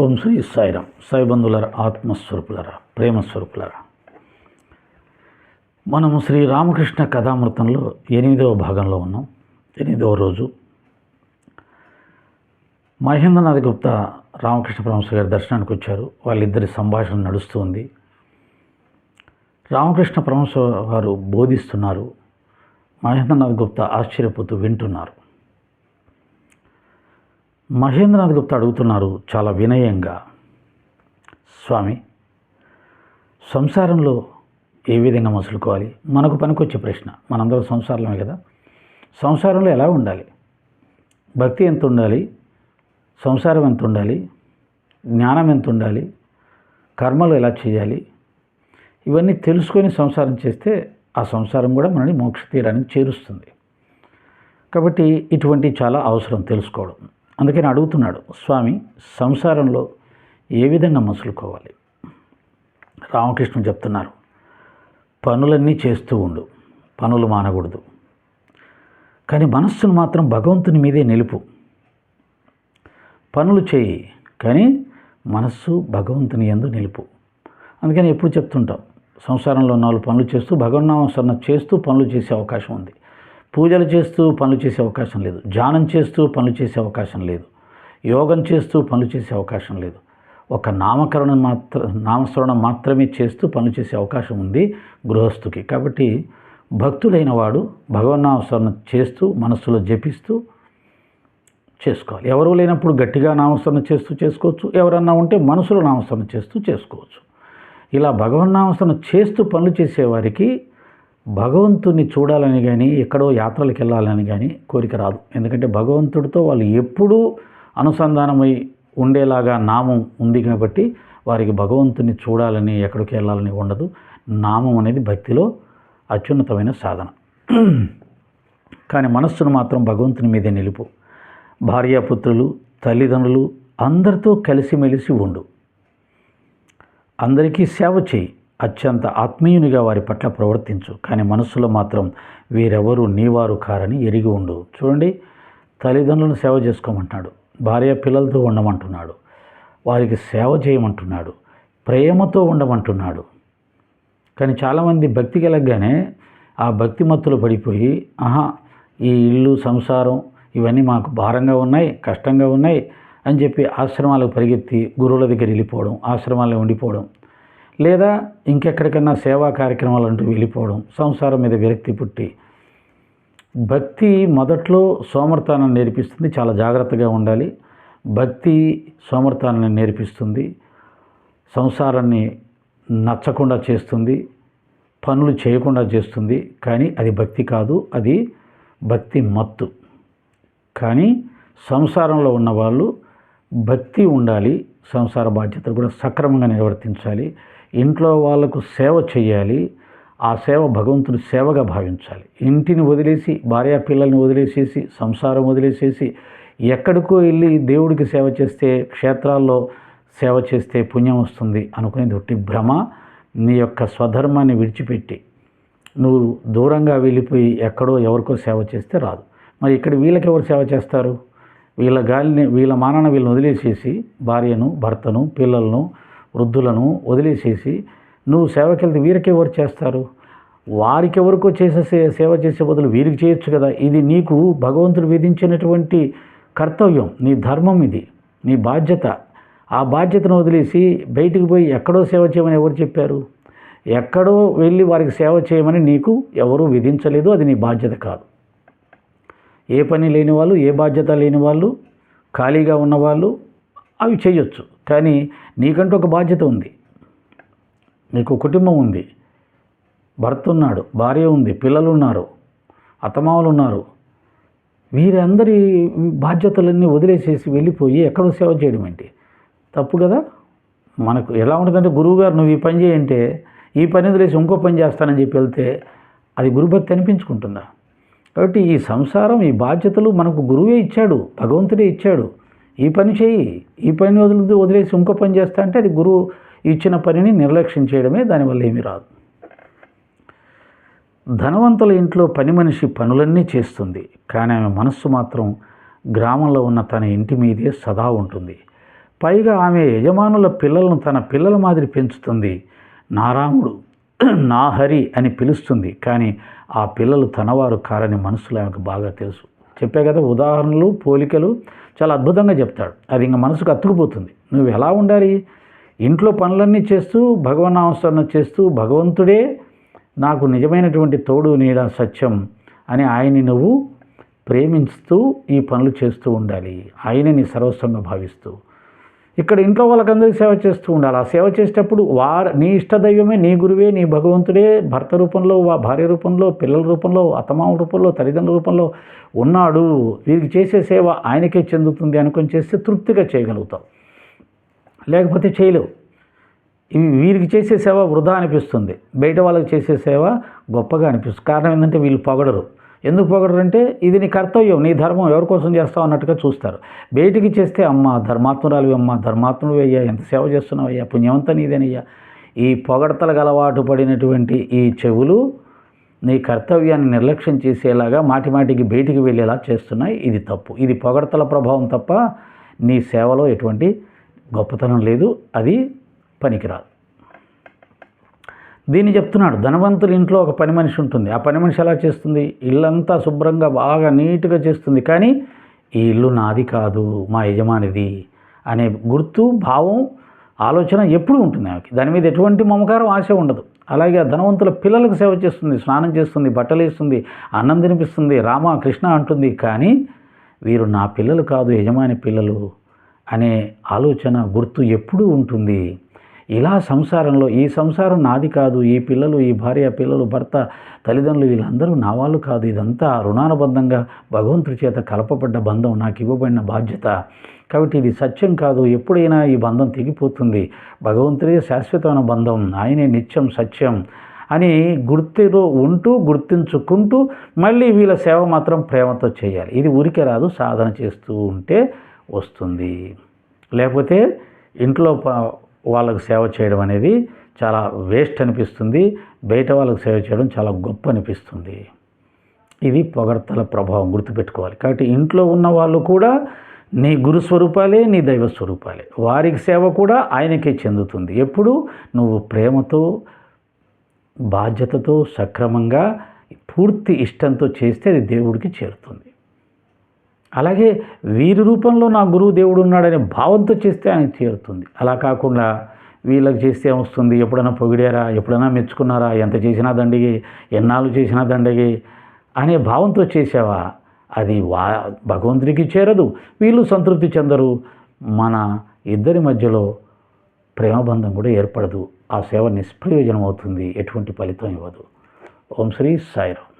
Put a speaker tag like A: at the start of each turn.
A: ఓం శ్రీ సాయిరామ్. సాయి బంధువులరా ఆత్మస్వరూపులరా ప్రేమస్వరూపులరా. మనము శ్రీ రామకృష్ణ కథామృతంలో ఎనిమిదవ భాగంలో ఉన్నాం. ఎనిమిదవ రోజు. మహేంద్రనాథ్ గుప్తా రామకృష్ణ పరమహంస గారి దర్శనానికి వచ్చారు. వాళ్ళిద్దరి సంభాషణ నడుస్తుంది రామకృష్ణ పరమహంస వారు బోధిస్తున్నారు. మహేంద్రనాథ్ గుప్తా ఆశ్చర్యపోతూ వింటున్నారు. మహేంద్రనాథ్ గుప్తా అడుగుతున్నారు చాలా వినయంగా. స్వామి సంసారంలో ఏ విధంగా మసులుకోవాలి? మనకు పనికొచ్చే ప్రశ్న. మనందరం సంసారమే కదా. సంసారంలో ఎలా ఉండాలి? భక్తి ఎంత ఉండాలి? సంసారం ఎంత ఉండాలి? జ్ఞానం ఎంత ఉండాలి? కర్మలు ఎలా చేయాలి? ఇవన్నీ తెలుసుకొని సంసారం చేస్తే ఆ సంసారం కూడా మనని మోక్ష తీరానికి చేరుస్తుంది. కాబట్టి ఇటువంటి చాలా అవసరం తెలుసుకోవడం. అందుకని అడుగుతున్నాడు స్వామి సంసారంలో ఏ విధంగా మసులుకోవాలి? రామకృష్ణుడు చెప్తున్నారు పనులన్నీ చేస్తూ ఉండు పనులు మానకూడదు. కానీ మనస్సును మాత్రం భగవంతుని మీదే నిలుపు. పనులు చేయి కానీ మనస్సు భగవంతుని ఎందు నిలుపు. అందుకని ఎప్పుడు చెప్తుంటాం సంసారంలో నాలుగు పనులు చేస్తూ భగవన్నామస్మరణ చేస్తూ పనులు చేసే అవకాశం ఉంది. పూజలు చేస్తూ పనులు చేసే అవకాశం లేదు. ధ్యానం చేస్తూ పనులు చేసే అవకాశం లేదు. యోగం చేస్తూ పనులు చేసే అవకాశం లేదు. ఒక నామకరణం మాత్ర నామస్మరణం మాత్రమే చేస్తూ పనులు చేసే అవకాశం ఉంది గృహస్థుకి. కాబట్టి భక్తుడైన వాడు భగవన్నామస్మరణ చేస్తూ మనస్సులో జపిస్తూ చేసుకోవాలి. ఎవరు లేనప్పుడు గట్టిగా నామస్మరణ చేస్తూ చేసుకోవచ్చు. ఎవరన్నా ఉంటే మనసులో నామస్మరణ చేస్తూ చేసుకోవచ్చు. ఇలా భగవన్నామస్మరణ చేస్తూ పనులు చేసేవారికి భగవంతుని చూడాలని కానీ ఎక్కడో యాత్రలకు వెళ్ళాలని కానీ కోరిక రాదు. ఎందుకంటే భగవంతుడితో వాళ్ళు ఎప్పుడూ అనుసంధానమై ఉండేలాగా నామం ఉంది కాబట్టి వారికి భగవంతుని చూడాలని ఎక్కడికి వెళ్ళాలని ఉండదు. నామం అనేది భక్తిలో అత్యున్నతమైన సాధన. కానీ మనస్సును మాత్రం భగవంతుని మీదే నిలుపు. భార్యాపుత్రులు తల్లిదండ్రులు అందరితో కలిసిమెలిసి ఉండు. అందరికీ సేవ చేయి. అత్యంత ఆత్మీయునిగా వారి పట్ల ప్రవర్తించు. కానీ మనస్సులో మాత్రం వీరెవరు నీవారు కారని ఎరిగి ఉండు. చూడండి తల్లిదండ్రులను సేవ చేసుకోమంటున్నాడు. భార్య పిల్లలతో ఉండమంటున్నాడు. వారికి సేవ చేయమంటున్నాడు. ప్రేమతో ఉండమంటున్నాడు. కానీ చాలామంది భక్తి కలగగానే ఆ భక్తి మత్తులో పడిపోయి ఆహా ఈ ఇల్లు సంసారం ఇవన్నీ మాకు భారంగా ఉన్నాయి కష్టంగా ఉన్నాయి అని చెప్పి ఆశ్రమాలకు పరిగెత్తి గురువుల దగ్గర వెళ్ళిపోవడం ఆశ్రమాల్లో ఉండిపోవడం లేదా ఇంకెక్కడికన్నా సేవా కార్యక్రమాలు అంటూ వెళ్ళిపోవడం సంసారం మీద విరక్తి పుట్టి భక్తి మొదట్లో సోమర్తానాన్ని నేర్పిస్తుంది చాలా జాగ్రత్తగా ఉండాలి. భక్తి సోమర్తానాన్ని నేర్పిస్తుంది సంసారాన్ని నచ్చకుండా చేస్తుంది పనులు చేయకుండా చేస్తుంది కానీ అది భక్తి కాదు అది భక్తి మత్తు. కానీ సంసారంలో ఉన్నవాళ్ళు భక్తి ఉండాలి సంసార బాధ్యతలు కూడా సక్రమంగా నిర్వర్తించాలి. ఇంట్లో వాళ్ళకు సేవ చేయాలి ఆ సేవ భగవంతుని సేవగా భావించాలి. ఇంటిని వదిలేసి భార్య పిల్లల్ని వదిలేసేసి సంసారం వదిలేసేసి ఎక్కడికో వెళ్ళి దేవుడికి సేవ చేస్తే క్షేత్రాల్లో సేవ చేస్తే పుణ్యం వస్తుంది అనుకునేది ఒకటి భ్రమ నీ యొక్క స్వధర్మాన్ని విడిచిపెట్టి. నువ్వు దూరంగా వెళ్ళిపోయి ఎక్కడో ఎవరికో సేవ చేస్తే రాదు. మరి ఇక్కడ వీళ్ళకి ఎవరు సేవ చేస్తారు? వీళ్ళ గాలిని వీళ్ళ మానాన్న వీళ్ళని వదిలేసేసి భార్యను భర్తను పిల్లలను వృద్ధులను వదిలేసేసి నువ్వు సేవకెళ్తే వీరికి ఎవరు చేస్తారు? వారికి ఎవరికో చేసే సేవ చేసే బదులు వీరికి చేయొచ్చు కదా? ఇది నీకు భగవంతుడు విధించినటువంటి కర్తవ్యం. నీ ధర్మం ఇది. నీ బాధ్యత. ఆ బాధ్యతను వదిలేసి బయటికి పోయి ఎక్కడో సేవ చేయమని ఎవరు చెప్పారు? ఎక్కడో వెళ్ళి వారికి సేవ చేయమని నీకు ఎవరూ విధించలేదు. అది నీ బాధ్యత కాదు. ఏ పని లేని వాళ్ళు ఏ బాధ్యత లేని వాళ్ళు ఖాళీగా ఉన్నవాళ్ళు అవి చేయొచ్చు. కానీ నీకంటూ ఒక బాధ్యత ఉంది. నీకు కుటుంబం ఉంది. భర్త ఉన్నాడు భార్య ఉంది పిల్లలు ఉన్నారు అత్తమామలు ఉన్నారు వీరందరి బాధ్యతలన్నీ వదిలేసేసి వెళ్ళిపోయి ఎక్కడో సేవ చేయడం ఏంటి? తప్పు కదా? మనకు ఎలా ఉంటుందంటే గురువుగారు నువ్వు ఈ పని చేయంటే ఈ పని వదిలేసి ఇంకో పని చేస్తానని చెప్పి వెళ్తే అది గురుభక్తి అనిపించుకుంటుందా? కాబట్టి ఈ సంసారం ఈ బాధ్యతలు మనకు గురువే ఇచ్చాడు భగవంతుడే ఇచ్చాడు. ఈ పని చేయి. ఈ పని వదిలి వదిలేసి ఇంకో పని చేస్తా అంటే అది గురువు ఇచ్చిన పనిని నిర్లక్ష్యం చేయడమే దానివల్ల ఏమీ రాదు. ధనవంతుల ఇంట్లో పని మనిషి పనులన్నీ చేస్తుంది. కానీ ఆమె మనస్సు మాత్రం గ్రామంలో ఉన్న తన ఇంటి మీదే సదా ఉంటుంది. పైగా ఆమె యజమానుల పిల్లలను తన పిల్లల మాదిరి పెంచుతుంది. నా రాముడు నా హరి అని పిలుస్తుంది. కానీ ఆ పిల్లలు తనవారు కారని మనసులో ఆమెకు బాగా తెలుసు. చెప్పే కదా ఉదాహరణలు పోలికలు చాలా అద్భుతంగా చెప్తాడు. అది ఇంకా మనసుకు అతుకుపోతుంది. నువ్వు ఎలా ఉండాలి? ఇంట్లో పనులన్నీ చేస్తూ భగవన్నామస్మరణ చేస్తూ భగవంతుడే నాకు నిజమైనటువంటి తోడు నీడ సత్యం అని ఆయన్ని నువ్వు ప్రేమిస్తూ ఈ పనులు చేస్తూ ఉండాలి. ఆయనని సర్వస్వంగా భావిస్తూ. ఇక్కడ ఇంట్లో వాళ్ళకందరికీ సేవ చేస్తూ ఉండాలి. ఆ సేవ చేసేటప్పుడు వారు నీ ఇష్టదైవమే నీ గురువే నీ భగవంతుడే భర్త రూపంలో వా భార్య రూపంలో పిల్లల రూపంలో అత్తమామ రూపంలో తల్లిదండ్రుల రూపంలో ఉన్నాడు. వీరికి చేసే సేవ ఆయనకే చెందుతుంది అనుకొని చేస్తే తృప్తిగా చేయగలుగుతావు లేకపోతే చేయలేవు. ఇవి వీరికి చేసే సేవ వృధా అనిపిస్తుంది. బయట వాళ్ళకి చేసే సేవ గొప్పగా అనిపిస్తుంది. కారణం ఏంటంటే వీళ్ళు పొగడరు. ఎందుకు పొగడరు ఇది నీ కర్తవ్యం నీ ధర్మం ఎవరి కోసం చేస్తావు అన్నట్టుగా చూస్తారు. బయటికి చేస్తే అమ్మ ధర్మాత్మురాలు అమ్మ ధర్మాత్ముడు అయ్యా ఎంత సేవ చేస్తున్నావు అయ్యా పుణ్యవంత నీదేనయ్యా. ఈ పొగడతలకు అలవాటు పడినటువంటి ఈ చెవులు నీ కర్తవ్యాన్ని నిర్లక్ష్యం చేసేలాగా మాటిమాటికి బయటికి వెళ్ళేలా చేస్తున్నాయి. ఇది తప్పు. ఇది పొగడతల ప్రభావం తప్ప నీ సేవలో ఎటువంటి గొప్పతనం లేదు. అది పనికిరాదు. దీన్ని చెప్తున్నాడు ధనవంతుల ఇంట్లో ఒక పని మనిషి ఉంటుంది. ఆ పని మనిషి ఎలా చేస్తుంది? ఇల్లంతా శుభ్రంగా బాగా నీట్గా చేస్తుంది. కానీ ఈ ఇల్లు నాది కాదు మా యజమానిది అనే గుర్తు భావం ఆలోచన ఎప్పుడు ఉంటుంది ఆమెకి. దాని మీద ఎటువంటి మమకారం ఆశ ఉండదు. అలాగే ఆ ధనవంతుల పిల్లలకు సేవ చేస్తుంది స్నానం చేస్తుంది బట్టలు వేస్తుంది అన్నం తినిపిస్తుంది రామ కృష్ణ అంటుంది. కానీ వీరు నా పిల్లలు కాదు యజమాని పిల్లలు అనే ఆలోచన గుర్తు ఎప్పుడూ ఉంటుంది. ఇలా సంసారంలో ఈ సంసారం నాది కాదు ఈ పిల్లలు ఈ భార్య పిల్లలు భర్త తల్లిదండ్రులు వీళ్ళందరూ నా వాళ్ళు కాదు. ఇదంతా రుణానుబంధంగా భగవంతుడి చేత కలపబడ్డ బంధం నాకు ఇవ్వబడిన బాధ్యత. కాబట్టి ఇది సత్యం కాదు. ఎప్పుడైనా ఈ బంధం తెగిపోతుంది. భగవంతుడే శాశ్వతమైన బంధం. ఆయనే నిత్యం సత్యం అని గుర్తులో ఉంటూ గుర్తించుకుంటూ మళ్ళీ వీళ్ళ సేవ మాత్రం ప్రేమతో చేయాలి. ఇది ఊరికే రాదు సాధన చేస్తూ ఉంటే వస్తుంది. లేకపోతే ఇంట్లో వాళ్ళకు సేవ చేయడం అనేది చాలా వేస్ట్ అనిపిస్తుంది. బయట వాళ్ళకు సేవ చేయడం చాలా గొప్ప అనిపిస్తుంది. ఇది పొగడ్తల ప్రభావం గుర్తుపెట్టుకోవాలి. కాబట్టి ఇంట్లో ఉన్న వాళ్ళు కూడా నీ గురు స్వరూపాలే నీ దైవ స్వరూపాలే. వారికి సేవ కూడా ఆయనకే చెందుతుంది. ఎప్పుడు? నువ్వు ప్రేమతో బాధ్యతతో సక్రమంగా పూర్తి ఇష్టంతో చేస్తే అది దేవుడికి చేరుతుంది. అలాగే వీరి రూపంలో నా గురువు దేవుడు ఉన్నాడనే భావంతో చేస్తే ఆయన చేరుతుంది అలా కాకుండా వీళ్ళకి చేస్తే వస్తుంది ఎప్పుడైనా పొగిడారా? ఎప్పుడైనా మెచ్చుకున్నారా? ఎంత చేసినా దండిగి ఎన్నాళ్ళు చేసినా దండగి అనే భావంతో చేసావా? అది వా భగవంతుడికి చేరదు. వీళ్ళు సంతృప్తి చెందరు. మన ఇద్దరి మధ్యలో ప్రేమబంధం కూడా ఏర్పడదు. ఆ సేవ నిష్ప్రయోజనం అవుతుంది ఎటువంటి ఫలితం ఇవ్వదు. ఓం శ్రీ సాయిరామ్.